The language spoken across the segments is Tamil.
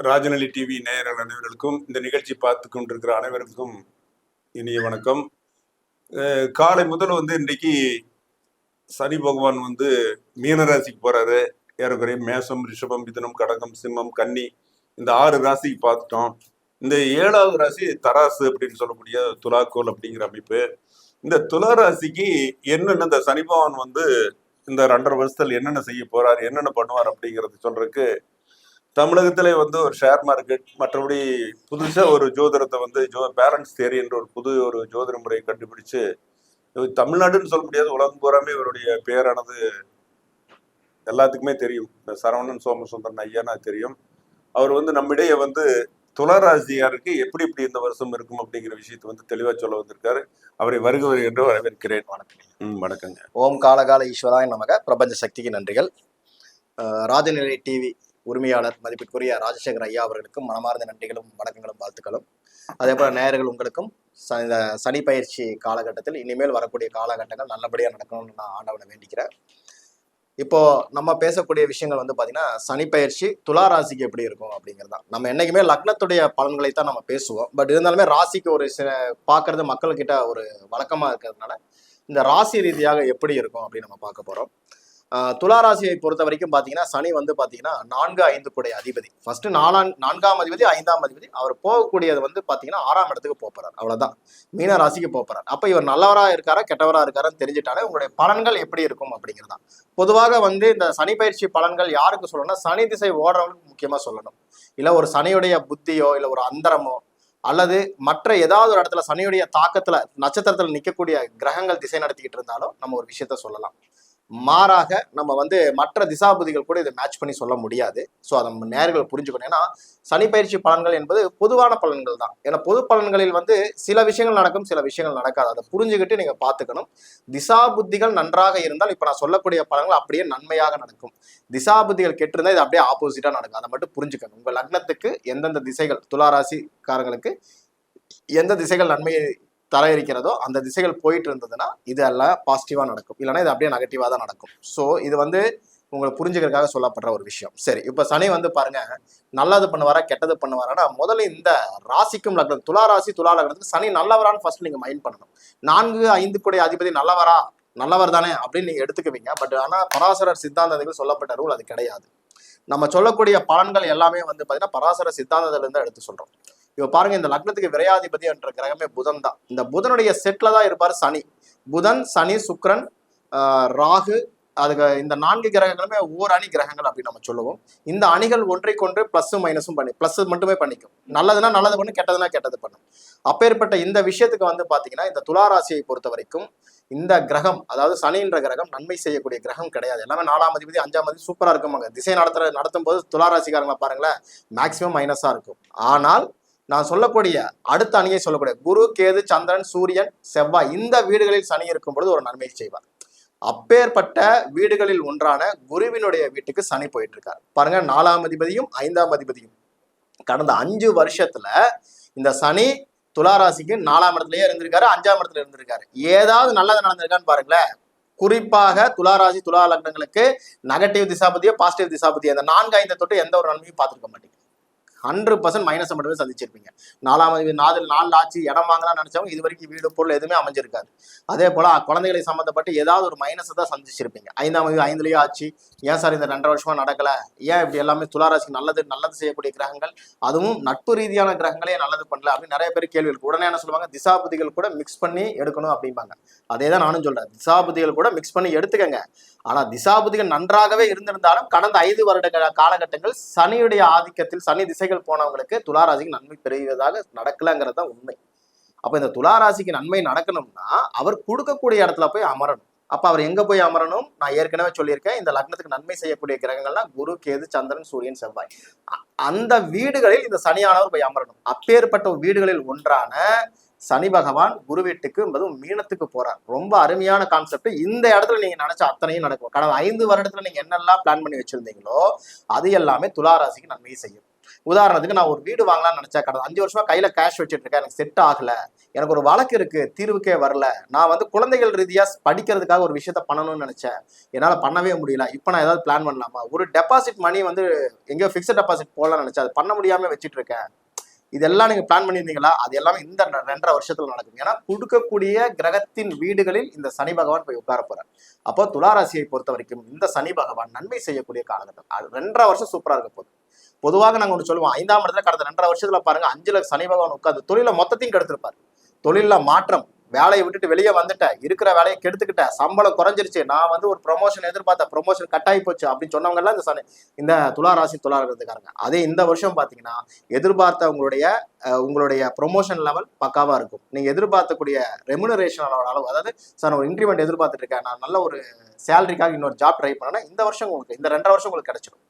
ராஜநலி டிவி நேயர்கள் அனைவருக்கும் இந்த நிகழ்ச்சி பார்த்து கொண்டிருக்கிற அனைவருக்கும் இனிய வணக்கம். காலை முதல் வந்து இன்றைக்கு சனி பகவான் வந்து மீனராசிக்கு போறாரு. ஏறக்குறைய மேசம் ரிஷபம் மிதனம் கடகம் சிம்மம் கன்னி இந்த ஆறு ராசிக்கு பார்த்துட்டோம். இந்த ஏழாவது ராசி தராசு அப்படின்னு சொல்லக்கூடிய துலாக்கோல் அப்படிங்கிற அமைப்பு. இந்த துலா ராசிக்கு என்னென்ன இந்த சனி பகவான் வந்து இந்த ரெண்டரை வருஷத்தில் என்னென்ன செய்ய போறார் என்னென்ன பண்ணுவார் அப்படிங்கறது சொல்றதுக்கு தமிழகத்திலே வந்து ஒரு ஷேர் மார்க்கெட் மற்றபடி புதுசா ஒரு ஜோதிடத்தை வந்து ஜோ பேரண்ட்ஸ் தேரி என்ற ஒரு புது ஒரு ஜோதிட முறையை கண்டுபிடிச்சு தமிழ்நாடுன்னு சொல்ல முடியாது உலகம் பூராமே இவருடைய பேரானது எல்லாத்துக்குமே தெரியும். சரவணன் சோமசுந்தரன் ஐயானா தெரியும். அவர் வந்து நம்மிடையே வந்து துளாராசியாருக்கு எப்படி எப்படி இந்த வருஷம் இருக்கும் அப்படிங்கிற விஷயத்தை வந்து தெளிவா சொல்ல வந்திருக்காரு. அவரை வருக என்று வரவேற்கிறேன். வணக்கம். ம், வணக்கங்க. ஓம் காலகால ஈஸ்வராய நமக. பிரபஞ்ச சக்திக்கு நன்றிகள். ராஜநிலை டிவி உரிமையாளர் மதிப்பிற்குரிய ராஜசேகர் ஐயா அவர்களுக்கும் மனமார்ந்த நன்றிகளும் வணக்கங்களும் வாழ்த்துக்களும். அதே போல நேயர்கள் உங்களுக்கும் ச- இந்த சனி பயிற்சி காலகட்டத்தில் இனிமேல் வரக்கூடிய காலகட்டங்கள் நல்லபடியாக நடக்கணும்னு நான் ஆண்டவனை வேண்டிக்கிறேன். இப்போ நம்ம பேசக்கூடிய விஷயங்கள் வந்து பார்த்தீங்கன்னா சனி பயிற்சி துலா ராசிக்கு எப்படி இருக்கும் அப்படிங்கிறது தான் நம்ம என்னைக்குமே லக்னத்துடைய பலன்களை தான் நம்ம பேசுவோம். பட் இருந்தாலுமே ராசிக்கு ஒரு சில பார்க்கறது மக்கள்கிட்ட ஒரு வழக்கமாக இருக்கிறதுனால இந்த ராசி ரீதியாக எப்படி இருக்கும் அப்படின்னு நம்ம பார்க்க போகிறோம் துளாராசியை துலா ராசியை பொறுத்த வரைக்கும் பார்த்தீங்கன்னா சனி வந்து பார்த்தீங்கன்னா நான்கு ஐந்து கூடிய அதிபதி. ஃபர்ஸ்ட் நாலாம் நான்காம் அதிபதி ஐந்தாம் அதிபதி. அவர் போகக்கூடியது வந்து பார்த்தீங்கன்னா ஆறாம் இடத்துக்கு போக போறார் மீன ராசிக்கு போக போறார் அப்போ இவர் நல்லவராக இருக்காரா கெட்டவராக இருக்காரான்னு தெரிஞ்சிட்டாலே உங்களுடைய பலன்கள் எப்படி இருக்கும் அப்படிங்கிறதா பொதுவாக வந்து இந்த சனி பயிற்சி பலன்கள் யாருக்கு சொல்லணும்னா சனி திசை ஓடுறவங்களுக்கு முக்கியமாக சொல்லணும். இல்லை ஒரு சனியுடைய புத்தியோ இல்லை ஒரு அந்தரமோ அல்லது மற்ற ஏதாவது ஒரு இடத்துல சனியுடைய தாக்கத்துல நட்சத்திரத்துல நிற்கக்கூடிய கிரகங்கள் திசை நடத்திக்கிட்டு இருந்தாலும் நம்ம ஒரு விஷயத்த சொல்லலாம். மாறாக நம்ம வந்து மற்ற திசாபுதிகள் கூட இதை மேட்ச் பண்ணி சொல்ல முடியாது. ஸோ அதை நம்ம நேர்கள் புரிஞ்சுக்கணும். ஏன்னா சனி பயிற்சி பலன்கள் என்பது பொதுவான பலன்கள் தான். ஏன்னா பொது பலன்களில் வந்து சில விஷயங்கள் நடக்கும் சில விஷயங்கள் நடக்காது. அதை புரிஞ்சுக்கிட்டு நீங்கள் பார்த்துக்கணும். திசாபுத்திகள் நன்றாக இருந்தால் இப்போ நான் சொல்லக்கூடிய பலன்கள் அப்படியே நன்மையாக நடக்கும். திசாபுத்திகள் கெட்டிருந்தால் இது அப்படியே ஆப்போசிட்டாக நடக்கும். அதை மட்டும் புரிஞ்சுக்கணும். உங்கள் லக்னத்துக்கு எந்தெந்த திசைகள் துளாராசிக்காரங்களுக்கு எந்த திசைகள் நன்மையை தர இருக்கிறதோ அந்த திசைகள் போயிட்டு இருந்ததுன்னா இது எல்லாம் பாசிட்டிவாக நடக்கும். இல்லைன்னா இது அப்படியே நெகட்டிவாக தான் நடக்கும். ஸோ இது வந்து உங்களுக்கு புரிஞ்சுக்கிறதுக்காக சொல்லப்படுற ஒரு விஷயம். சரி இப்போ சனி வந்து பாருங்க நல்லது பண்ணுவாரா கெட்டது பண்ணுவாரானா முதல்ல இந்த ராசிக்கும் லக்னம் துலா ராசி துலா லக்னத்துக்கு சனி நல்லவரான்னு ஃபர்ஸ்ட் நீங்கள் மைண்ட் பண்ணணும். நான்கு ஐந்து கூடிய அதிபதி நல்லவரா நல்லவர் தானே அப்படின்னு நீங்க எடுத்துக்குவீங்க. பட் ஆனால் பராசரர் சித்தாந்தத்துக்கு சொல்லப்பட்ட ரூல் அது கிடையாது. நம்ம சொல்லக்கூடிய பலன்கள் எல்லாமே வந்து பார்த்தீங்கன்னா பராசர சித்தாந்தத்துல இருந்து எடுத்து சொல்றோம். இப்போ பாருங்க இந்த லக்னத்துக்கு விரையாதிபதி என்ற கிரகமே புதன் தான். இந்த புதனுடைய செட்டில் தான் இருப்பார் சனி. புதன் சனி சுக்ரன் ராகு அதுக்கு இந்த நான்கு கிரகங்களுமே ஓர் அணி கிரகங்கள் அப்படின்னு நம்ம சொல்லுவோம். இந்த அணிகள் ஒன்றைக்கொன்று ப்ளஸ்ஸும் மைனஸும் பண்ணி ப்ளஸ் மட்டுமே பண்ணிக்கும். நல்லதுன்னா நல்லது பண்ணும் கெட்டதுன்னா கெட்டது பண்ணும் அப்பேற்பட்ட இந்த விஷயத்துக்கு வந்து பார்த்தீங்கன்னா இந்த துலா ராசியை பொறுத்த வரைக்கும் இந்த கிரகம் அதாவது சனின்ற கிரகம் நன்மை செய்யக்கூடிய கிரகம் கிடையாது. எல்லாமே நாலாம் அதிபதி அஞ்சாம் அதிபதி சூப்பராக இருக்குமாங்க. திசை நடத்துற நடத்தும் போது துலா ராசிக்காரங்களை பாருங்களேன் மேக்சிமம் மைனஸாக இருக்கும். ஆனால் நான் சொல்லக்கூடிய அடுத்த அணியை சொல்லக்கூடிய குரு கேது சந்திரன் சூரியன் செவ்வாய் இந்த வீடுகளில் சனி இருக்கும் பொழுது ஒரு நன்மை செய்வார். அப்பேற்பட்ட வீடுகளில் ஒன்றான குருவினுடைய வீட்டுக்கு சனி போயிட்டு இருக்காரு பாருங்க நாலாம் அதிபதியும் ஐந்தாம் அதிபதியும். கடந்த அஞ்சு வருஷத்துல இந்த சனி துளாராசிக்கு நாலாம் இடத்துலயே இருந்திருக்காரு அஞ்சாம் இடத்துல இருந்திருக்காரு. ஏதாவது நல்லது நடந்திருக்கான்னு பாருங்களேன். குறிப்பாக துளாராசி துலா லக்னங்களுக்கு நெகட்டிவ் திசாபதியோ பாசிட்டிவ் திசாபதியோ அந்த நான்கு ஐந்து தொட்டு எந்த ஒரு நன்மையும் பார்த்துருக்க மாட்டீங்க. ஹண்ட்ரட் பர்சன்ட் மைனஸை மட்டுமே சந்திச்சிருப்பீங்க. நாலாம் நாள் நாலு நாலு ஆச்சு இடம் வாங்கலாம் நினைச்சவங்க இது வரைக்கும் வீடு பொருள் எதுவுமே அமைஞ்சிருக்காது. அதே போல குழந்தைகளை சம்மந்தப்பட்டு ஏதாவது ஒரு மைனஸை தான் சந்திச்சிருப்பீங்க. ஐந்தாம் இது ஐந்துலயோ ஆச்சு. ஏன் சார் இந்த ரெண்டரை வருஷமா நடக்கல? ஏன் இப்படி எல்லாமே துளாராசிக்கு நல்லது நல்லது செய்யக்கூடிய கிரகங்கள்? அதுவும் நட்பு ரீதியான கிரகங்களே நல்லது பண்ணல அப்படின்னு நிறைய பேர் கேள்விகள். உடனே என்ன சொல்லுவாங்க? திசாபதிகள் கூட மிக்ஸ் பண்ணி எடுக்கணும் அப்படிம்பாங்க. அதே தான் நானும் சொல்றேன். திசாபதிகள் கூட மிக்ஸ் பண்ணி எடுத்துக்கங்க. ஆனா திசாபதிகள் நன்றாகவே இருந்திருந்தாலும் கடந்த ஐந்து வருட காலகட்டங்கள் சனியுடைய ஆதிக்கத்தில் சனி திசைகள் போனவங்களுக்கு துளாராசிக்கு நன்மை பெறுவதாக நடக்கலங்கிறது தான் உண்மை. அப்போ இந்த துளாராசிக்கு நன்மை நடக்கணும்னா அவர் கொடுக்கக்கூடிய இடத்துல போய் அமரணும். அப்போ அவர் எங்க போய் அமரணும்? நான் ஏற்கனவே சொல்லியிருக்கேன் இந்த லக்னத்துக்கு நன்மை செய்யக்கூடிய கிரகங்கள்னா குரு கேது சந்திரன் சூரியன் செவ்வாய். அந்த வீடுகளில் இந்த சனியானவர் போய் அமரணும். அப்பேற்பட்ட வீடுகளில் ஒன்றான சனி பகவான் குரு வீட்டுக்கு என்பதும் மீனத்துக்கு போறார். ரொம்ப அருமையான கான்செப்ட் இந்த இடத்துல நீங்க நினைச்ச அத்தனையும் நடக்கும். கடந்த ஐந்து வருடத்துல நீங்க என்னெல்லாம் பிளான் பண்ணி வச்சிருந்தீங்களோ அது எல்லாமே துளாராசிக்கு நன்மையை செய்யும். உதாரணத்துக்கு நான் ஒரு வீடு வாங்கலாம்னு நினச்சா கடந்த அஞ்சு வருஷமா கையில் கேஷ் வச்சுட்டு இருக்கேன். எனக்கு செட் ஆகல. எனக்கு ஒரு வழக்கு இருக்கு. தீர்வுக்கே வரல. நான் வந்து குழந்தைகள் ரீதியா படிக்கிறதுக்காக ஒரு விஷயத்த பண்ணணும்னு நினைச்சேன். என்னால் பண்ணவே முடியல. இப்போ நான் ஏதாவது பிளான் பண்ணலாமா? ஒரு டெபாசிட் மணி வந்து எங்கேயோ ஃபிக்ஸட் டெபாசிட் போடலாம்னு நினைச்சேன். அது பண்ண முடியாம வச்சுட்டு இருக்கேன். இதெல்லாம் நீங்க பிளான் பண்ணியிருந்தீங்களா? அது எல்லாமே இந்த ரெண்டரை வருஷத்துல நடக்கும் ஏன்னா கொடுக்கக்கூடிய கிரகத்தின் வீடுகளில் இந்த சனி பகவான் போய் உட்கார போறார். அப்போ துளாராசியை பொறுத்த வரைக்கும் இந்த சனி பகவான் நன்மை செய்யக்கூடிய காலகட்டம். அது ரெண்டரை வருஷம் சூப்பரா இருக்க போகுது. பொதுவாக நாங்கள் ஒன்று சொல்லுவோம் ஐந்தாம் இடத்துல கடந்த ரெண்டரை வருஷத்துல பாருங்க அஞ்சுல சனி பகவான் உட்காந்து தொழில மொத்தத்தையும் கெடுத்திருப்பார். தொழிலில் மாற்றம் வேலையை விட்டுட்டு வெளியே வந்துட்டேன் இருக்கிற வேலையை கெடுத்துக்கிட்டேன் சம்பளம் குறைஞ்சிருச்சு நான் வந்து ஒரு ப்ரொமோஷன் எதிர்பார்த்தேன் ப்ரொமோஷன் கட்டாயி போச்சு அப்படின்னு சொன்னவங்க எல்லாம் இந்த சனி இந்த துலா ராசி துலா இருக்கிறதுக்காரங்க அதே இந்த வருஷம் பார்த்தீங்கன்னா எதிர்பார்த்த உங்களுடைய உங்களுடைய ப்ரொமோஷன் லெவல் பக்காவாக இருக்கும். நீங்கள் எதிர்பார்த்தக்கூடிய ரெமுனரேஷன் அளவு அதாவது சார் ஒரு இன்க்ரிமெண்ட் எதிர்பார்த்துட்டு இருக்கேன் நான் நல்ல ஒரு சேலரிக்காக இன்னொரு ஜாப் ட்ரை பண்ணேன்னா இந்த வருஷம் உங்களுக்கு இந்த ரெண்டரை வருஷம் உங்களுக்கு கிடைச்சிடும்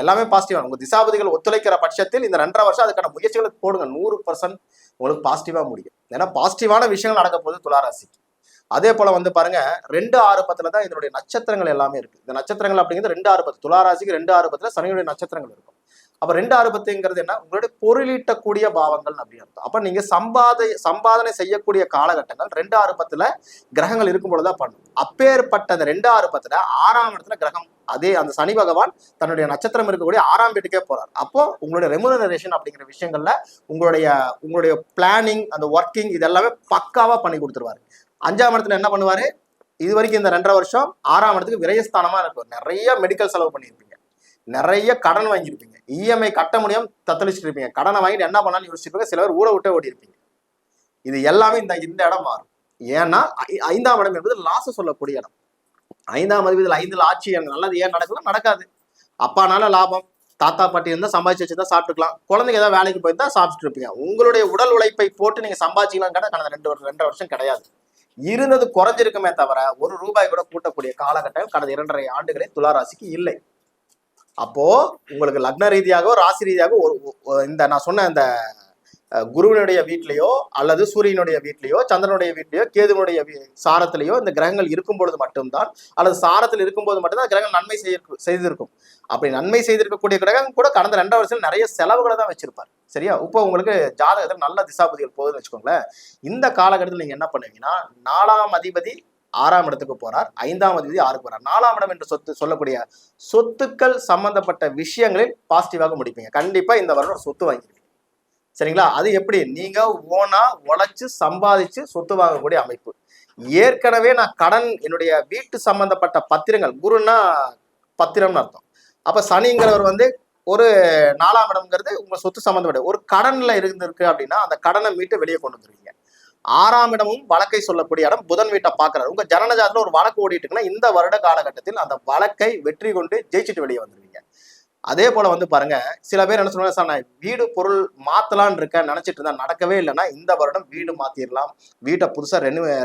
எல்லாமே பாசிட்டிவா உங்க திசாபதிகள் ஒத்துழைக்கிற பட்சத்தில் இந்த ரெண்டரை வருஷம் அதுக்கான முயற்சிகளை போடுங்க. நூறு பர்சன்ட் உங்களுக்கு பாசிட்டிவா முடியும். ஏன்னா பாசிட்டிவான விஷயங்கள் நடக்க போகுது துளாராசிக்கு. அதே போல வந்து பாருங்க ரெண்டு ஆறு பத்துல தான் இதனுடைய நட்சத்திரங்கள் எல்லாமே இருக்கு. இந்த நட்சத்திரங்கள் அப்படிங்கிறது ரெண்டு ஆறு பத்து துளாராசிக்கு ரெண்டு ஆறு பத்துல சனியுடைய நட்சத்திரங்கள் இருக்கும். அப்ப ரெண்டு ஆறு பத்துங்கிறது என்ன? உங்களுடைய பொருளீட்டக்கூடிய பாவங்கள் அப்படின்னு அர்த்தம். அப்ப நீங்க சம்பாத சம்பாதனை செய்யக்கூடிய காலகட்டங்கள் ரெண்டு ஆறு கிரகங்கள் இருக்கும் பொழுதுதான் பண்ணும். அப்பேற்பட்ட அந்த ரெண்டு ஆறு ஆறாம் இடத்துல கிரகம் அதே அந்த சனி பகவான் தன்னுடைய நட்சத்திரம் இருக்கக்கூடிய ஆறாம் வீட்டுக்கே போறார். அப்போ உங்களுடைய ரெமுனரேஷன் அப்படிங்கிற விஷயங்கள்ல உங்களுடைய உங்களுடைய பிளானிங் அந்த ஒர்க்கிங் இதெல்லாமே பக்காவா பண்ணி கொடுத்துருவாரு. அஞ்சாம் இடத்துல என்ன பண்ணுவாரு? இது வரைக்கும் இந்த ரெண்டரை வருஷம் ஆறாம் இடத்துக்கு விரயஸ்தானமா இருக்கும் நிறைய மெடிக்கல் செலவு பண்ணியிருப்பீங்க. நிறைய கடன் வாங்கியிருப்பீங்க. இஎம்ஐ கட்ட முடியாம தத்தளிச்சுட்டு இருப்பீங்க கடனை வாங்கிட்டு என்ன பண்ணாலும் யோசிச்சிருப்பீங்க. சில பேர் ஊட விட்டே ஓடி இருப்பீங்க இது எல்லாமே இந்த இந்த இடம் மாறும். ஏன்னா ஐந்தாம் இடம் என்பது லாஸ் சொல்லக்கூடிய இடம். ஐந்தாம் அதிபதியில் ஐந்துல ஆட்சி அங்க நல்லது ஏன் நடக்குது. நடக்காது அப்பானால லாபம் தாத்தா பாட்டி இருந்தால் சம்பாதிச்சு வச்சிருந்தா சாப்பிட்டுக்கலாம். குழந்தைங்க ஏதாவது வேலைக்கு போயிருந்தா சாப்பிட்டுட்டு இருப்பீங்க உங்களுடைய உடல் உழைப்பை போட்டு நீங்க சம்பாதிச்சிக்கலாம் கடந்த ரெண்டு வருஷம் ரெண்டரை வருஷம் கிடையாது. இருந்தது குறைஞ்சிருக்குமே தவிர ஒரு ரூபாய் கூட கூட்டக்கூடிய காலகட்டம் கடந்த இரண்டரை ஆண்டுகளில் துளாராசிக்கு இல்லை. அப்போ உங்களுக்கு லக்ன ரீதியாகவோ ராசி ரீதியாக ஒரு ஒரு- இந்த நான் சொன்ன இந்த குருவினுடைய வீட்லேயோ அல்லது சூரியனுடைய வீட்லேயோ சந்திரனுடைய வீட்லேயோ கேதுவனுடைய சாரத்திலேயோ இந்த கிரகங்கள் இருக்கும் பொழுது மட்டும்தான் அல்லது சாரத்தில் இருக்கும்போது மட்டும்தான் கிரகங்கள் நன்மை செய்ய செய்திருக்கும். அப்படி நன்மை செய்திருக்கக்கூடிய கிரகம் கூட கடந்த ரெண்டாவது வருஷம் நிறைய செலவுகளை தான் வச்சிருப்பார். சரியா? இப்போ உங்களுக்கு ஜாதகத்தில் நல்ல திசாபதிகள் போகுதுன்னு வச்சுக்கோங்களேன். இந்த காலகட்டத்தில் நீங்க என்ன பண்ணுவீங்கன்னா நாலாம் அதிபதி ஆறாம் இடத்துக்கு போறார் ஐந்தாம் அதிபதி ஆறுக்கு போறார். நாலாம் இடம் என்று சொத்து சொல்லக்கூடிய சொத்துக்கள் சம்பந்தப்பட்ட விஷயங்களில் பாசிட்டிவாக முடிப்பீங்க. கண்டிப்பா இந்த வருடம் சொத்து வாங்கிருப்பீங்க சரிங்களா? அது எப்படி? நீங்க ஓனா உழைச்சு சம்பாதிச்சு சொத்து வாங்கக்கூடிய அமைப்பு. ஏற்கனவே நான் கடன் என்னுடைய வீட்டு சம்பந்தப்பட்ட பத்திரங்கள் குருன்னா பத்திரம்னு அர்த்தம். அப்ப சனிங்கிறவர் வந்து ஒரு நாலாம் இடம்ங்கிறது உங்க சொத்து சம்பந்தப்பட்ட ஒரு கடன்ல இருந்திருக்கு அப்படின்னா அந்த கடனை மீட்டு வெளியே கொண்டு வந்துருவீங்க. ஆறாம் இடமும் வழக்கை சொல்லக்கூடிய இடம் புதன் வீட்டை பாக்குறாரு உங்க ஜனனஜாதத்துல ஒரு வழக்கு ஓடிட்டு இருக்குன்னா இந்த வருட காலகட்டத்தில் அந்த வழக்கை வெற்றி கொண்டு ஜெயிச்சுட்டு வெளியே வந்துருவீங்க. அதே போல வந்து பாருங்க சில பேர் என்ன சொல்லுவாங்க சார் நான் வீடு பொருள் மாத்தலான்னு இருக்கேன் நினைச்சிட்டு இருந்தா நடக்கவே இல்லைன்னா இந்த வருடம் வீடு மாத்திரலாம். வீட்டை புதுசா ரெனிவே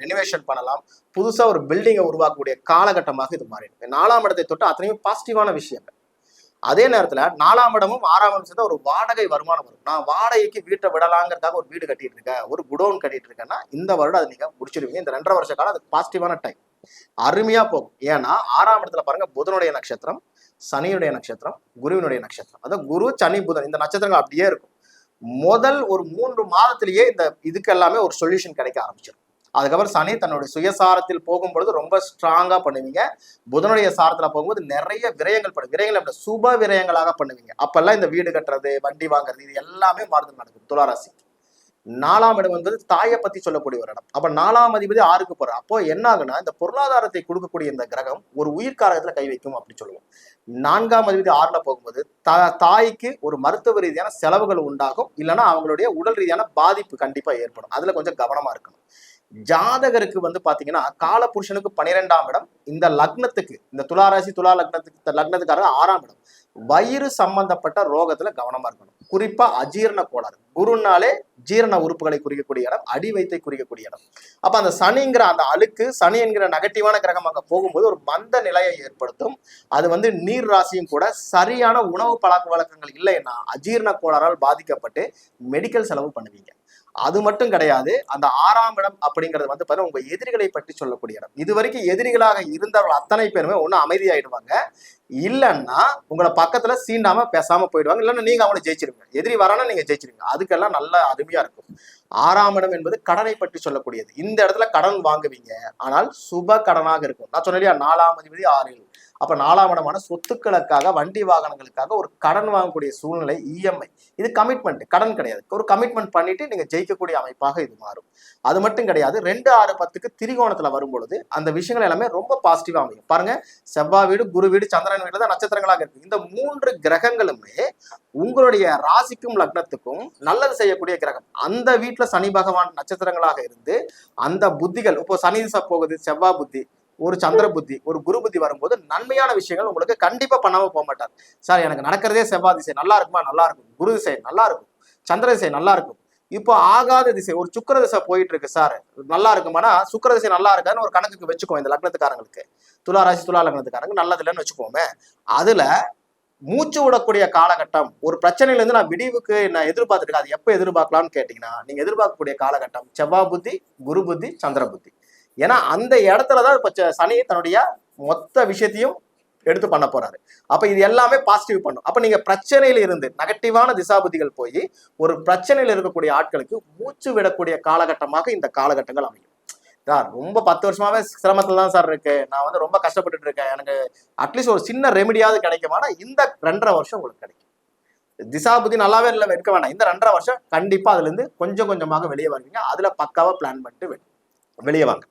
ரெனிவேஷன் பண்ணலாம். புதுசா ஒரு பில்டிங்கை உருவாக்கக்கூடிய காலகட்டமாக இது மாறிடும். நாலாம் இடத்தை தொட்டு அத்தனையும் பாசிட்டிவான விஷயங்கள். அதே நேரத்துல நாலாம் இடமும் ஆறாம் இடம் சேர்ந்தா ஒரு வாடகை வருமானம் வரும். நான் வாடகைக்கு வீட்டை விடலாங்கிறதுக்காக ஒரு வீடு கட்டிட்டு இருக்கேன் ஒரு குடோன் கட்டிட்டு இருக்கேன்னா இந்த வருடம் அதை நீங்க முடிச்சிருவீங்க. இந்த ரெண்டரை வருஷ காலம் அது பாசிட்டிவான டைம் அருமையா போகும். ஏன்னா ஆறாம் இடத்துல பாருங்க புதனுடைய நட்சத்திரம் சனியுடைய நட்சத்திரம் குருவினுடைய நட்சத்திரம். அதாவது குரு சனி புதன். இந்த நட்சத்திரங்கள் அப்படியே இருக்கும். முதல் ஒரு மூன்று மாதத்திலேயே இந்த இதுக்கு எல்லாமே ஒரு சொல்யூஷன் கிடைக்க ஆரம்பிச்சிடும் அதுக்கப்புறம் சனி தன்னுடைய சுயசாரத்தில் போகும்பொழுது ரொம்ப ஸ்ட்ராங்கா பண்ணுவீங்க. புதனுடைய சாரத்துல போகும்போது நிறைய விரயங்கள் பண்ணும் விரயங்கள் அப்படி சுப விரயங்களாக பண்ணுவீங்க. அப்பெல்லாம் இந்த வீடு கட்டுறது வண்டி வாங்குறது இது எல்லாமே மாறுதல் நடக்கும் துளாராசி. நாலாம் இடம் என்பது தாயை பத்தி சொல்லக்கூடிய ஒரு இடம். அப்ப நாலாம் அதிபதி ஆறுக்கு போற அப்போ என்ன ஆகுனா இந்த பொருளாதாரத்தை கொடுக்கக்கூடிய இந்த கிரகம் ஒரு உயிர்காரகத்துல கை வைக்கும் அப்படின்னு சொல்லுவோம். நான்காம் அதிபதி ஆறுல போகும்போது தா தாய்க்கு ஒரு மருத்துவ ரீதியான செலவுகள் உண்டாகும். இல்லைன்னா அவங்களுடைய உடல் ரீதியான பாதிப்பு கண்டிப்பா ஏற்படும். அதுல கொஞ்சம் கவனமா இருக்கணும். ஜாதகருக்கு வந்து பாத்தீங்கன்னா காலபுருஷனுக்கு பன்னிரெண்டாம் இடம் இந்த லக்னத்துக்கு இந்த துளாராசி துலா லக்னத்துக்கு லக்னத்துக்காரங்க ஆறாம் இடம். வயிறு சம்பந்தப்பட்ட ரோகத்துல கவனமா இருக்கணும். குறிப்பா அஜீரண கோளாறு. குருனாலே ஜீரண உறுப்புகளை குறிக்கக்கூடிய இடம் அடி வைத்தை குறிக்கக்கூடிய இடம். அப்ப அந்த சனிங்கிற அந்த அழுக்கு சனி என்கிற நெகட்டிவான கிரகமாக போகும்போது ஒரு மந்த நிலையை ஏற்படுத்தும். அது வந்து நீர் ராசியும் கூட சரியான உணவு பழக்க வழக்கங்கள் இல்லைன்னா அஜீரண கோளாறால் பாதிக்கப்பட்டு மெடிக்கல் செலவு பண்ணுவீங்க. அது மட்டும் கிடையாது அந்த ஆறாம் இடம் அப்படிங்கிறது வந்து பாத்தீங்கன்னா உங்க எதிரிகளை பற்றி சொல்லக்கூடிய இடம். இது வரைக்கும் எதிரிகளாக இருந்தவர்கள் அத்தனை பேருமே ஒன்றும் அமைதியாயிடுவாங்க. இல்லைன்னா உங்களை பக்கத்துல சீண்டாம பேசாம போயிடுவாங்க. இல்லைன்னா நீங்க அவங்களை ஜெயிச்சிருங்க எதிரி வரானா நீங்க ஜெயிச்சிருங்க அதுக்கெல்லாம் நல்ல அருமையா இருக்கும். ஆறாம் இடம் என்பது கடனை பற்றி சொல்லக்கூடியது. இந்த இடத்துல கடன் வாங்குவீங்க. ஆனால் சுப கடனாக இருக்கும். நான் சொன்னேன் இல்லையா? நாலாம் அதிபதி ஆறில். அப்ப நாலாம் இடமான சொத்துக்களுக்காக வண்டி வாகனங்களுக்காக ஒரு கடன் வாங்கக்கூடிய சூழ்நிலை இஎம்ஐ இது கமிட்மெண்ட் கடன் கிடையாது. ஒரு கமிட்மெண்ட் பண்ணிட்டு நீங்க ஜெயிக்கக்கூடிய அமைப்பாக இது மாறும். அது மட்டும் கிடையாது ரெண்டு ஆறு பத்துக்கு திரிகோணத்துல வரும்பொழுது அந்த விஷயங்கள் எல்லாமே ரொம்ப பாசிட்டிவா அமையும். பாருங்க செவ்வாய் வீடு குரு வீடு சந்திரன் வீடு தான் நட்சத்திரங்களாக இருக்கு. இந்த மூன்று கிரகங்களுமே உங்களுடைய ராசிக்கும் லக்னத்துக்கும் நல்லது செய்யக்கூடிய கிரகம். அந்த வீட்டுல சனி பகவான் நட்சத்திரங்களாக இருந்து அந்த புத்திகள் இப்போ சனி திசை போகுது செவ்வாய் புத்தி. ஒரு சந்திர புத்தி ஒரு குரு புத்தி வரும்போது நன்மையான விஷயங்கள் உங்களுக்கு கண்டிப்பா பண்ணாம போக மாட்டார். சார் எனக்கு நடக்கிறதே செவ்வாய் திசை. நல்லா இருக்குமா? நல்லா இருக்கும். குரு திசை நல்லா இருக்கும். சந்திர திசை நல்லா இருக்கும். இப்போ ஆகாத திசை ஒரு சுக்கர திசை போயிட்டு இருக்கு சார். நல்லா இருக்குமானா? சுக்கர திசை நல்லா இருக்கான்னு ஒரு கணக்குக்கு வச்சுக்கோம் இந்த லக்னத்துக்காரங்களுக்கு. துலா ராசி துலா லக்னத்துக்காரங்க நல்லது இல்லைன்னு வச்சுக்கோமே அதுல மூச்சு விடக்கூடிய காலகட்டம் ஒரு பிரச்சனையில இருந்து நான் விடிவுக்கு நான் எதிர்பார்த்துருக்கேன் அது எப்போ எதிர்பார்க்கலாம்னு கேட்டீங்கன்னா நீங்க எதிர்பார்க்கக்கூடிய காலகட்டம் செவ்வாய் புத்தி குரு புத்தி சந்திர புத்தி. ஏன்னா அந்த இடத்துல தான் இப்போ சனி தன்னுடைய மொத்த விஷயத்தையும் எடுத்து பண்ண போறாரு. அப்ப இது எல்லாமே பாசிட்டிவ் பண்ணும். அப்ப நீங்க பிரச்சனையில இருந்து நெகட்டிவான திசாபதிகள் போய் ஒரு பிரச்சனையில இருக்கக்கூடிய ஆட்களுக்கு மூச்சு விடக்கூடிய காலகட்டமாக இந்த காலகட்டங்கள் அமையும். சார் ரொம்ப பத்து வருஷமாவே சிரமத்துல தான் சார் இருக்கு. நான் வந்து ரொம்ப கஷ்டப்பட்டுட்டு இருக்கேன். எனக்கு அட்லீஸ்ட் ஒரு சின்ன ரெமிடியாவது கிடைக்குமானா இந்த ரெண்டரை வருஷம் உங்களுக்கு கிடைக்கும். திசாபுதி நல்லாவே இல்லை இருக்க வேண்டாம் இந்த ரெண்டரை வருஷம் கண்டிப்பா அதுல இருந்து கொஞ்சம் கொஞ்சமாக வெளியே வருவீங்க. அதுல பக்காவா பிளான் பண்ணிட்டு வெளியே வாங்க.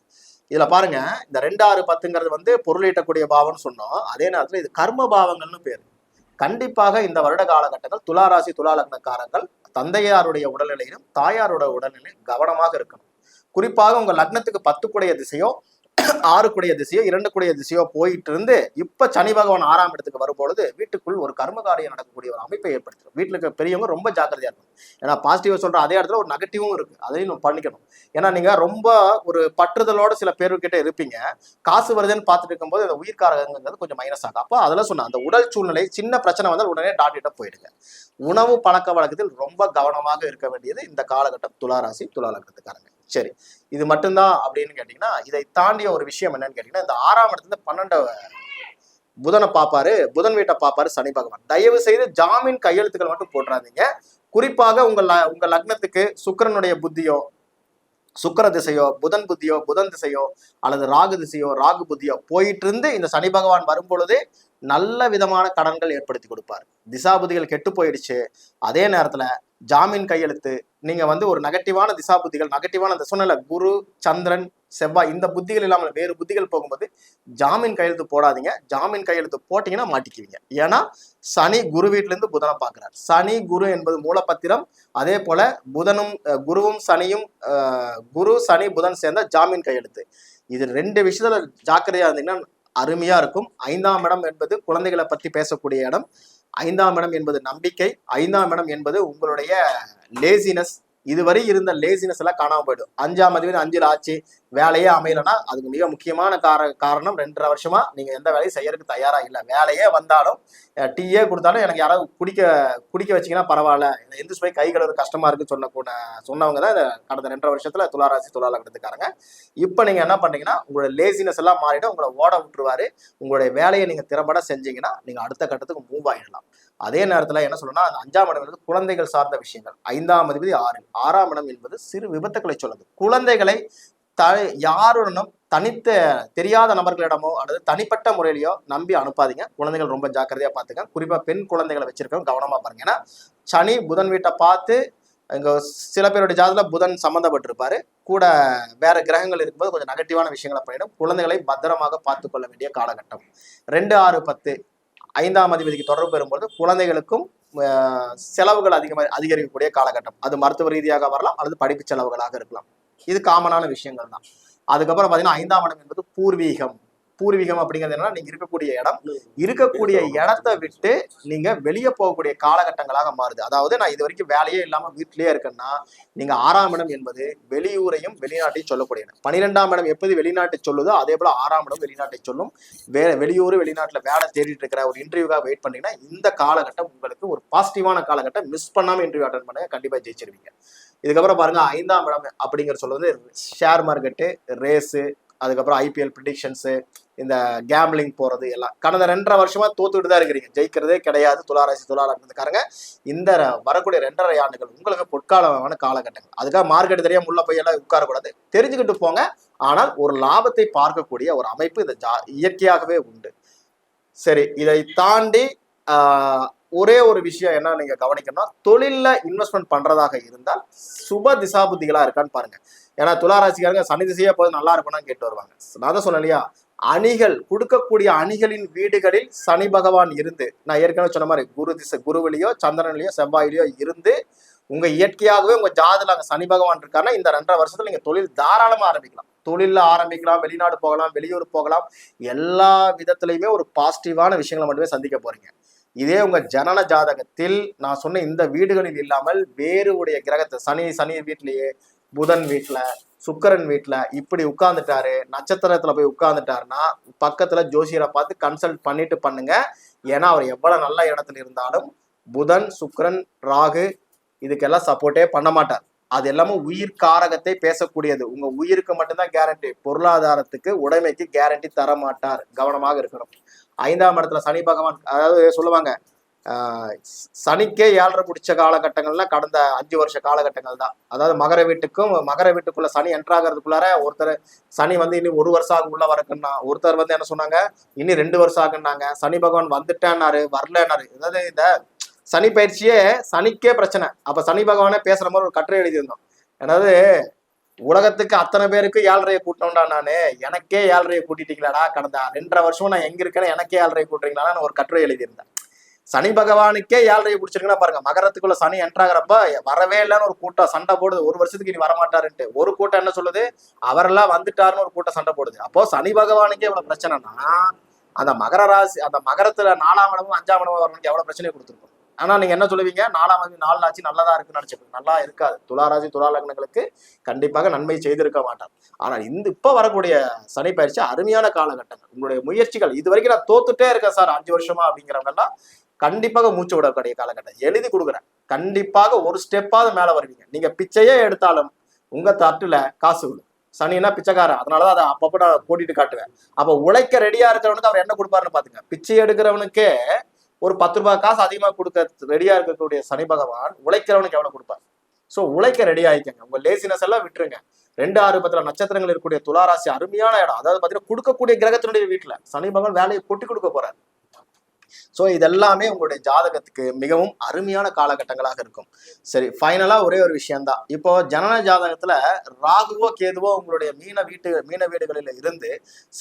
இதுல பாருங்க இந்த ரெண்டு ஆறு பத்துங்கிறது வந்து பொருளீட்டக்கூடிய பாவம்னு சொன்னோம். அதே நேரத்துல இது கர்ம பாவங்கள்னு பேரு. கண்டிப்பாக இந்த வருட காலகட்டங்கள் துலா ராசி துலா தந்தையாருடைய உடல்நிலையிலும் தாயாரோட உடல்நிலையும் கவனமாக இருக்கணும். குறிப்பாக உங்க லக்னத்துக்கு பத்துக்குடைய திசையோ ஆறுக்குடைய திசையோ இரண்டுக்குடைய திசையோ போயிட்டு இருந்து இப்ப சனி பகவான் ஆறாம் இடத்துக்கு வரும்பொழுது வீட்டுக்குள் ஒரு கர்மகாரியம் நடக்கக்கூடிய ஒரு அமைப்பை ஏற்படுத்தும். வீட்டுல இருக்க பெரியவங்க ரொம்ப ஜாக்கிரதையா இருக்கும் ஏன்னா பாசிட்டிவா சொல்ற அதே இடத்துல ஒரு நெகட்டிவும் இருக்கு. அதையும் நம்ம பண்ணிக்கணும். ஏன்னா நீங்க ரொம்ப ஒரு பற்றுதலோட சில பேர்கிட்ட இருப்பீங்க. காசு வருதுன்னு பார்த்துட்டு இருக்கும்போது அந்த உயிர்காரகங்கிறது கொஞ்சம் மைனஸ் ஆகும். அப்போ அதெல்லாம் சொன்னேன் அந்த உடல் சூழ்நிலை சின்ன பிரச்சனை வந்தால் உடனே டாக்டர்கிட்ட போயிடுங்க. உணவு பழக்க வழக்கத்தில் ரொம்ப கவனமாக இருக்க வேண்டியது இந்த காலகட்டம். துளாராசி துளாலக்கத்துக்காரங்க சரி. இது மட்டும்தான் அப்படின்னு கேட்டிங்கன்னா இதை தாண்டிய ஒரு விஷயம் என்னன்னு கேட்டிங்கன்னா இந்த ஆறாம் இடத்துல பன்னெண்டு புதனை பார்ப்பாரு புதன் வீட்டை பார்ப்பாரு சனி பகவான். தயவு செய்து ஜாமீன் கையெழுத்துக்கள் மட்டும் போட்டுறாதீங்க. குறிப்பாக உங்க ல- உங்க லக்னத்துக்கு சுக்கிரனுடைய புத்தியோ சுக்கிர திசையோ புதன் புத்தியோ புதன் திசையோ அல்லது ராகு திசையோ ராகு புத்தியோ போயிட்டு இருந்து இந்த சனி பகவான் வரும்பொழுது நல்ல விதமான கடன்கள் ஏற்படுத்தி கொடுப்பார். திசாபுதிகள் கெட்டு போயிடுச்சு. அதே நேரத்துல ஜாமீன் கையெழுத்து நீங்க வந்து ஒரு நெகட்டிவான திசா புத்திகள் நெகட்டிவான அந்த சொன்னல குரு சந்திரன் செவ்வாய் இந்த புத்திகள் இல்லாமல் வேறு புத்திகள் போகும்போது ஜாமீன் கையெழுத்து போடாதீங்க. ஜாமீன் கையெழுத்து போட்டீங்கன்னா மாட்டிக்குவீங்க. ஏன்னா சனி குரு வீட்டிலேருந்து புதனை பார்க்குறார். சனி குரு என்பது மூலப்பத்திரம். அதே போல புதனும் குருவும் சனியும் குரு சனி புதன் சேர்ந்த ஜாமீன் கையெழுத்து. இது ரெண்டு விஷயத்துல ஜாக்கிரதையா இருந்தீங்கன்னா அருமையா இருக்கும். ஐந்தாம் இடம் என்பது குழந்தைகளை பத்தி பேசக்கூடிய இடம். ஐந்தாம் இடம் என்பது நம்பிக்கை. ஐந்தாம் இடம் என்பது உங்களுடைய லேசினஸ் இதுவரை இருந்த லேசினஸ் எல்லாம் காணாம போயிடும். அஞ்சாம் அதிபதி அஞ்சில் ஆச்சு வேலையே அமையலைன்னா அதுக்கு மிக முக்கியமான கார காரணம் ரெண்டரை வருஷமா நீங்க எந்த வேலையும் செய்யறதுக்கு தயாரா இல்லை. வேலையே வந்தாலும் டீயே கொடுத்தாலும் எனக்கு யாராவது குடிக்க குடிக்க வச்சீங்கன்னா பரவாயில்ல. எனக்கு எந்த போய் கை கழுவுற கஷ்டமா இருக்குன்னு சொன்ன கூட சொன்னவங்க தான் கடந்த ரெண்டரை வருஷத்துல துளாராசி துலா லக்னத்துக்காரங்க இப்போ நீங்க என்ன பண்றீங்கன்னா உங்களோட லேசினஸ் எல்லாம் மாறிடும் உங்களை ஓட விட்டுருவாரு. உங்களுடைய வேலையை நீங்க திறம்பட செஞ்சீங்கன்னா நீங்க அடுத்த கட்டத்துக்கு மூவ் ஆகிடலாம் அதே நேரத்தில் என்ன சொல்லணும்னா அந்த அஞ்சாம் இடம் என்பது குழந்தைகள் சார்ந்த விஷயங்கள். ஐந்தாம் அதிபதி ஆறு. ஆறாம் இடம் என்பது சிறு விபத்துக்களை சொல்லுது. குழந்தைகளை த யாருடனும் தனித்த தெரியாத நபர்களிடமோ அல்லது தனிப்பட்ட முறையிலையோ நம்பி அனுப்பாதீங்க. குழந்தைகள் ரொம்ப ஜாக்கிரதையாக பார்த்துக்க குறிப்பாக பெண் குழந்தைகளை வச்சிருக்கோம் கவனமாக பாருங்க. ஏன்னா சனி புதன் வீட்டை பார்த்து இங்கே சில பேருடைய ஜாதத்தில் புதன் சம்மந்தப்பட்டிருப்பாரு கூட வேற கிரகங்கள் இருக்கும்போது கொஞ்சம் நெகட்டிவான விஷயங்களை பண்ணிடும். குழந்தைகளை பத்திரமாக பார்த்து கொள்ள வேண்டிய காலகட்டம். ரெண்டு ஆறு பத்து. ஐந்தாம் அதிபதிக்கு தொடர்பு பெறும்போது குழந்தைகளுக்கும் செலவுகள் அதிகமாக அதிகரிக்கக்கூடிய காலகட்டம். அது மருத்துவ ரீதியாக வரலாம் அல்லது படிப்பு செலவுகளாக இருக்கலாம். இது காமனான விஷயங்கள் தான் அதுக்கப்புறம் பார்த்தீங்கன்னா ஐந்தாம் இடம் என்பது பூர்வீகம். பூர்வீகம் அப்படிங்கிறது என்னன்னா நீங்க இருக்கக்கூடிய இடம். இருக்கக்கூடிய இடத்த விட்டு நீங்க வெளியே போகக்கூடிய காலகட்டங்களாக மாறுது. அதாவது நான் இது வரைக்கும் வேலையே இல்லாம வீட்டிலேயே இருக்கேன்னா நீங்க ஆறாம் இடம் என்பது வெளியூரையும் வெளிநாட்டையும் சொல்லக்கூடிய பனிரெண்டாம் இடம் எப்படி வெளிநாட்டை சொல்லுதோ அதே போல ஆறாம் இடம் வெளிநாட்டை சொல்லும். வே வெளியூர் வெளிநாட்டுல வேலை தேடிட்டு இருக்கிற ஒரு இன்டர்வியூக்காக வெயிட் பண்ணீங்கன்னா இந்த காலகட்டம் உங்களுக்கு ஒரு பாசிட்டிவான காலகட்டம். மிஸ் பண்ணாம இன்டர்வியூ அட்டன் பண்ணுங்க கண்டிப்பா ஜெயிச்சிருவீங்க. இதுக்கப்புறம் பாருங்க ஐந்தாம் இடம் அப்படிங்கிற சொல்றது ஷேர் மார்க்கெட்டு ரேஸு அதுக்கப்புறம் ஐபிஎல் ப்ரிடிக்ஷன்ஸு இந்த கேம்லிங் போறது எல்லாம். கடந்த ரெண்டரை வருஷமா தோத்துக்கிட்டு தான் இருக்கிறீங்க. ஜெயிக்கிறதே கிடையாது. துளாராசி துளாராசிக்காரங்க. இந்த வரக்கூடிய ரெண்டரை ஆண்டுகள் உங்களுக்கு பொற்காலமான காலகட்டங்கள். அதுக்காக மார்க்கெட் தெரியாம உள்ள போய் எல்லாம் உட்காரக்கூடாது. தெரிஞ்சுக்கிட்டு போங்க. ஆனால் ஒரு லாபத்தை பார்க்கக்கூடிய ஒரு அமைப்பு இந்த ஜா இயற்கையாகவே உண்டு. சரி இதை தாண்டி ஆஹ், ஒரே ஒரு விஷயம் என்ன நீங்க கவனிக்கணும்னா தொழில்ல இன்வெஸ்ட்மெண்ட் பண்றதாக இருந்தால் சுப திசாபுத்திகளா இருக்கான்னு பாருங்க. ஏன்னா துளாராசிக்காரங்க சனி திசையா போது நல்லா இருக்கணும்னு கேட்டு வருவாங்க. நான் தான் சொன்னேன் இல்லையா? அணிகள் கொடுக்கக்கூடிய அணிகளின் வீடுகளில் சனி பகவான் இருந்து நான் ஏற்கனவே சொன்ன மாதிரி குரு திசை குருவிலையோ சந்திரன்லயோ செவ்வாயிலையோ இருந்து உங்க இயற்கையாகவே உங்க ஜாதில அங்க சனி பகவான் இருக்காருன்னா இந்த ரெண்டரை வருஷத்துல நீங்க தொழில் தாராளமா ஆரம்பிக்கலாம். தொழில்ல ஆரம்பிக்கலாம் வெளிநாடு போகலாம் வெளியூர் போகலாம். எல்லா விதத்திலையுமே ஒரு பாசிட்டிவான விஷயங்களை மட்டுமே சந்திக்க போறீங்க. இதே உங்க ஜனன ஜாதகத்தில் நான் சொன்ன இந்த வீடுகளில் இல்லாமல் வேறு உடைய கிரகத்தை சனி சனி வீட்லேயே புதன் வீட்டுல சுக்கரன் வீட்டில் இப்படி உட்காந்துட்டாரு நட்சத்திரத்தில் போய் உட்காந்துட்டாருன்னா பக்கத்தில் ஜோசியரை பார்த்து கன்சல்ட் பண்ணிட்டு பண்ணுங்க. ஏன்னா அவர் எவ்வளோ நல்ல இடத்துல இருந்தாலும் புதன் சுக்கரன் ராகு இதுக்கெல்லாம் சப்போர்ட்டே பண்ண மாட்டார். அது எல்லாமே உயிர் காரகத்தை பேசக்கூடியது. உங்க உயிருக்கு மட்டும்தான் கேரண்டி பொருளாதாரத்துக்கு உடைமைக்கு கேரண்டி தர மாட்டார் கவனமாக இருக்கணும். ஐந்தாம் இடத்துல சனி பகவான் அதாவது சொல்லுவாங்க சனிக்கே ஏழரை முடிச்ச காலகட்டங்கள்லாம் கடந்த அஞ்சு வருஷ காலகட்டங்கள் தான். அதாவது மகர வீட்டுக்கும் மகர வீட்டுக்குள்ள சனி என்ட்ராகிறதுக்குள்ளார ஒருத்தர் சனி வந்து இனி ஒரு வருஷம் ஆகும் உள்ள வரக்குன்னா ஒருத்தர் வந்து என்ன சொன்னாங்க? இனி ரெண்டு வருஷம் ஆகுன்னாங்க. சனி பகவான் வந்துட்டேன்னாரு வரலன்னாரு. அதாவது இந்த சனி பயிற்சியே சனிக்கே பிரச்சனை. அப்ப சனி பகவானே பேசுற மாதிரி ஒரு கட்டுரை எழுதியிருந்தோம். அதாவது உலகத்துக்கு அத்தனை பேருக்கு ஏழரையை கூட்டணும்டா நானு. எனக்கே ஏழரையை கூட்டிட்டீங்களாடா கடந்த ரெண்டரை வருஷம் நான் எங்க இருக்கேன்னு எனக்கே ஏழரையை கூட்டுறீங்களா நான் ஒரு கட்டுரை எழுதியிருந்தேன். சனி பகவானுக்கே ஏழரை பிடிச்சிருக்குன்னா பாருங்க மகரத்துக்குள்ள சனி என்ட்ராகிறப்ப வரவே இல்லைன்னு ஒரு கூட்டம் சண்டை போடுது. ஒரு வருஷத்துக்கு இனி வரமாட்டாருன்ட்டு. ஒரு கூட்டம் என்ன சொல்லுது? அவரெல்லாம் வந்துட்டாருன்னு ஒரு கூட்டம் சண்டை போடுது. அப்போ சனி பகவானுக்கே இவ்வளவு பிரச்சனைனா அந்த மகர ராசி அந்த மகரத்துல நாலாம் இடமும் அஞ்சாம் இடமும் வரவனுக்கு எவ்வளவு பிரச்சனை கொடுத்துருக்கும். ஆனா நீங்க என்ன சொல்லுவீங்க? நாலாம் ராசி நாலு ஆச்சு நல்லதா இருக்குன்னு நினைச்சிருக்கோம் நல்லா இருக்காது. துளாராசி துலா லக்னங்களுக்கு கண்டிப்பாக நன்மை செய்திருக்க மாட்டார். ஆனால் இந்த இப்ப வரக்கூடிய சனி பயிற்சி அருமையான காலகட்டங்கள். உங்களுடைய முயற்சிகள் இது வரைக்கும் நான் தோத்துட்டே இருக்கேன் சார் அஞ்சு வருஷமா அப்படிங்கிறவங்க எல்லாம் கண்டிப்பாக மூச்சு விடக்கூடிய காலகட்டம். எழுதி கொடுக்குறேன். கண்டிப்பாக ஒரு ஸ்டெப்பாவது மேல வருவீங்க. நீங்க பிச்சையே எடுத்தாலும் உங்க தட்டுல காசு விடும் சனின்னா பிச்சைக்காரன். அதனாலதான் அதை அப்பப்போ நான் கூட்டிட்டு காட்டுவேன். அப்ப உழைக்க ரெடியா இருக்கிறவனுக்கு அவர் என்ன கொடுப்பாருன்னு பாத்துங்க. பிச்சை எடுக்கிறவனுக்கே ஒரு பத்து ரூபாய் காசு அதிகமா கொடுக்க ரெடியா இருக்கக்கூடிய சனி பகவான் உழைக்கிறவனுக்கு எவ்வளவு கொடுப்பார்? சோ உழைக்க ரெடி ஆயிக்கங்க. உங்க லேசினஸ் எல்லாம் விட்டுருங்க. ரெண்டு ஆறு பத்துல நட்சத்திரங்கள் இருக்கக்கூடிய துளாராசி அருமையான இடம். அதாவது பாத்தீங்கன்னா கொடுக்கக்கூடிய கிரகத்தினுடைய வீட்டில் சனி பகவான் வேலையை கொட்டி கொடுக்க போறாரு. சோ இதெல்லாமே உங்களுடைய ஜாதகத்துக்கு மிகவும் அருமையான காலகட்டங்களாக இருக்கும். சரி ஃபைனலாக ஒரே ஒரு விஷயம்தான். இப்போ ஜனன ஜாதகத்துல ராகுவோ கேதுவோ உங்களுடைய மீன வீட்டு மீன வீடுகளில் இருந்து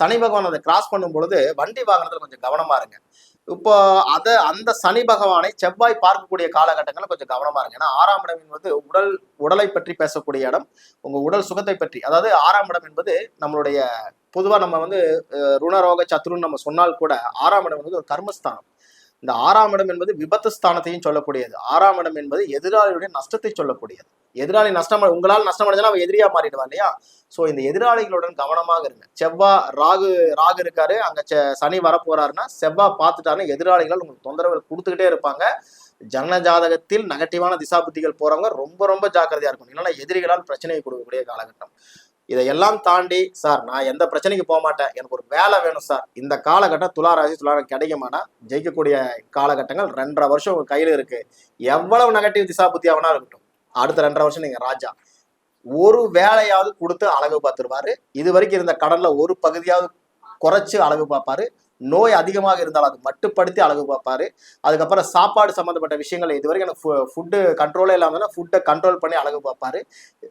சனி பகவான் அதை கிராஸ் பண்ணும் பொழுது வண்டி வாகனத்துல கொஞ்சம் கவனமா இருங்க. இப்போ அதை அந்த சனி பகவானை செவ்வாய் பார்க்கக்கூடிய காலகட்டங்களில் கொஞ்சம் கவனமா இருங்க. ஏன்னா ஆறாம் இடம் என்பது உடல் உடலை பற்றி பேசக்கூடிய இடம். உங்க உடல் சுகத்தை பற்றி அதாவது ஆறாம் இடம் என்பது நம்மளுடைய பொதுவாக நம்ம வந்து ருணரோக சத்ருன்னு நம்ம சொன்னால் கூட ஆறாம் இடம் வந்து ஒரு கர்மஸ்தானம். இந்த ஆறாம் இடம் என்பது விபத்து ஸ்தானத்தையும் சொல்லக்கூடியது. ஆறாம் இடம் என்பது எதிராளியுடைய நஷ்டத்தை சொல்லக்கூடியது. எதிராளி நஷ்டம் உங்களால் நஷ்டம் அடைஞ்சா அவன் எதிரியா மாறிடுவா இல்லையா? ஸோ இந்த எதிராளிகளுடன் கவனமாக இருங்க. செவ்வா ராகு ராகு இருக்காரு அங்க செ- சனி வரப்போறாருன்னா செவ்வா பார்த்துட்டாருன்னா எதிராளிகள் உங்களுக்கு தொந்தரவுகள் கொடுத்துக்கிட்டே இருப்பாங்க. ஜன ஜாதகத்தில் நெகட்டிவான திசாபுத்திகள் போறவங்க ரொம்ப ரொம்ப ஜாக்கிரதையா இருக்கும் இல்லைன்னா எதிரிகளால் பிரச்சனையை கொடுக்கக்கூடிய காலகட்டம். இதையெல்லாம் தாண்டி சார் நான் எந்த பிரச்சனைக்கு போக மாட்டேன். எனக்கு ஒரு வேலை வேணும் சார். இந்த காலகட்டம் துளாராசி துளாரம் கிடைக்குமானா ஜெயிக்கக்கூடிய காலகட்டங்கள் ரெண்டரை வருஷம் உங்க கையில இருக்கு. எவ்வளவு நெகட்டிவ் திசாபுத்தியா வேணா இருக்கட்டும். அடுத்த ரெண்டரை வருஷம் நீங்க ராஜா. ஒரு வேலையாவது கொடுத்து அழகு பார்த்துருவாரு. இது வரைக்கும் இருந்த கடல்ல ஒரு பகுதியாவது குறைச்சு அழகு பார்ப்பாரு. நோய் அதிகமாக இருந்தால் அது மட்டுப்படுத்தி அழகு பார்ப்பாரு. அதுக்கப்புறம் சாப்பாடு சம்மந்தப்பட்ட விஷயங்கள் இது வரைக்கும் எனக்கு ஃபுட்டு கண்ட்ரோலே இல்லாமல் ஃபுட்டை கண்ட்ரோல் பண்ணி அழகு பார்ப்பாரு.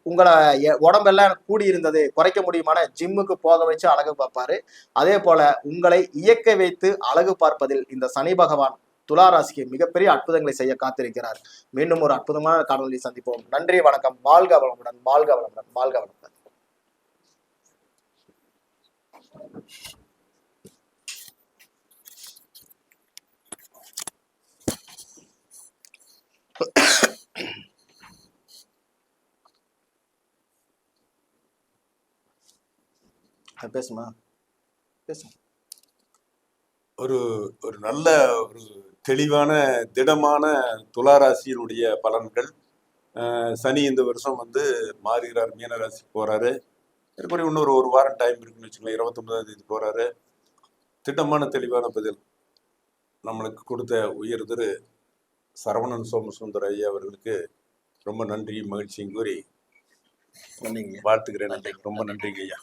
உங்களை எ- உடம்பெல்லாம் எனக்கு கூடி இருந்தது குறைக்க முடியுமான ஜிம்முக்கு போக வச்சு அழகு பார்ப்பாரு. அதே போல உங்களை இயக்க வைத்து அழகு பார்ப்பதில் இந்த சனி பகவான் துளாராசிக்கு மிகப்பெரிய அற்புதங்களை செய்ய காத்திருக்கிறார். மீண்டும் ஒரு அற்புதமான காணொலி சந்திப்போம். நன்றி வணக்கம். வாழ்க வளமுடன் வாழ்க வளமுடன் வாழ்க வளமுடன். பேசுமா. பேசு ஒரு ஒரு நல்ல ஒரு தெளிவான திடமான துளாராசியினுடைய பலன்கள். சனி இந்த வருஷம் வந்து மாறுகிறார் மீனராசி போறாரு. இருக்கக்கூடிய இன்னொரு ஒரு வாரம் டைம் இருக்குன்னு வச்சுக்கலாம் இருபத்தொன்பதாம் தேதி போறாரு. திட்டமான தெளிவான பதில் நம்மளுக்கு கொடுத்த உயர் சரவணன் சோமசுந்தர ஐயா அவர்களுக்கு ரொம்ப நன்றி மகிழ்ச்சியும் கூறி வாழ்த்துக்கிறேன். ரொம்ப நன்றிங்க ஐயா.